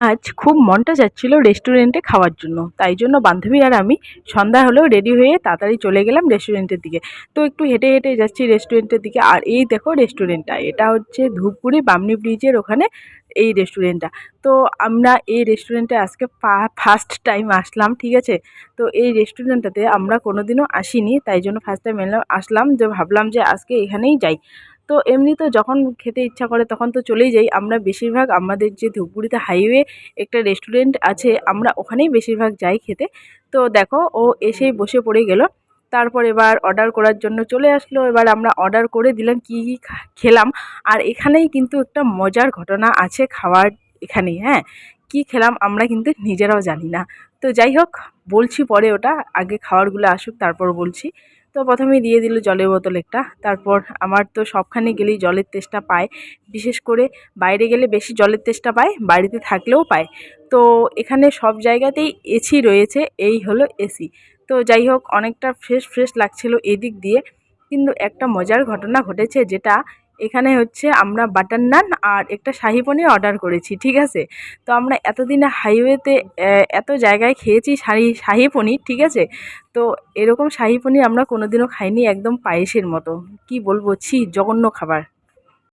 আজ খুব মনটা যাচ্ছিল রেস্টুরেন্টে খাওয়ার জন্য। তাই জন্য বান্ধবী আর আমি সন্ধ্যা হলেও রেডি হয়ে তাড়াতাড়ি চলে গেলাম রেস্টুরেন্টের দিকে। তো একটু হেঁটে হেঁটে যাচ্ছি রেস্টুরেন্টের দিকে। আর এই দেখো রেস্টুরেন্টটা এটা হচ্ছে ধূপগুড়ি বামনি ব্রিজের ওখানে এই রেস্টুরেন্টটা তো আমরা এই রেস্টুরেন্টে আজকে ফার্স্ট টাইম আসলাম, ঠিক আছে? তো এই রেস্টুরেন্টটাতে আমরা কোনোদিনও আসিনি, তাই জন্য ফার্স্ট টাইম এলাম, আসলাম যে ভাবলাম যে আজকে এখানেই যাই। তো এমনি তো যখন খেতে ইচ্ছা করে তখন তো চলেই যাই। আমরা বেশিরভাগ আমাদের যে ধূপগুড়িতে হাইওয়ে একটা রেস্টুরেন্ট আছে, আমরা ওখানেই বেশিরভাগ যাই খেতে। তো দেখো, ও এসেই বসে পড়ে গেল। তারপর এবার অর্ডার করার জন্য চলে আসলো। এবার আমরা অর্ডার করে দিলাম, কী কী খেলাম। আর এখানেই কিন্তু একটা মজার ঘটনা আছে খাওয়ার এখানেই হ্যাঁ? কী খেলাম আমরা কিন্তু নিজেরাও জানি না। তো যাই হোক বলছি পরে ওটা, আগে খাবারগুলো আসুক, তারপর বলছি। তো প্রথমেই দিয়ে দিল জলের বোতল একটা, তারপর আমার তো সবখানে গেলেই জলের তেষ্টা পায়। বিশেষ করে বাইরে গেলে বেশি জলের তেষ্টা পায়, বাড়িতে থাকলেও পায়। তো এখানে সব জায়গাতেই এসি রয়েছে, এই হলো এসি। তো যাই হোক অনেকটা ফ্রেশ ফ্রেশ লাগছিল এদিক দিয়ে। কিন্তু একটা মজার ঘটনা ঘটেছে, যেটা এখানে হচ্ছে আমরা বাটার নান আর একটা শাহি পনির অর্ডার করেছি, ঠিক আছে? তো আমরা এতদিনে হাইওয়েতে এত জায়গায় খেয়েছি শাহি শাহি পনির, ঠিক আছে? তো এরকম শাহি পনির আমরা কোনোদিনও খাইনি, একদম পায়েসের মতো। কি বলব, ছি, জঘন্য খাবার।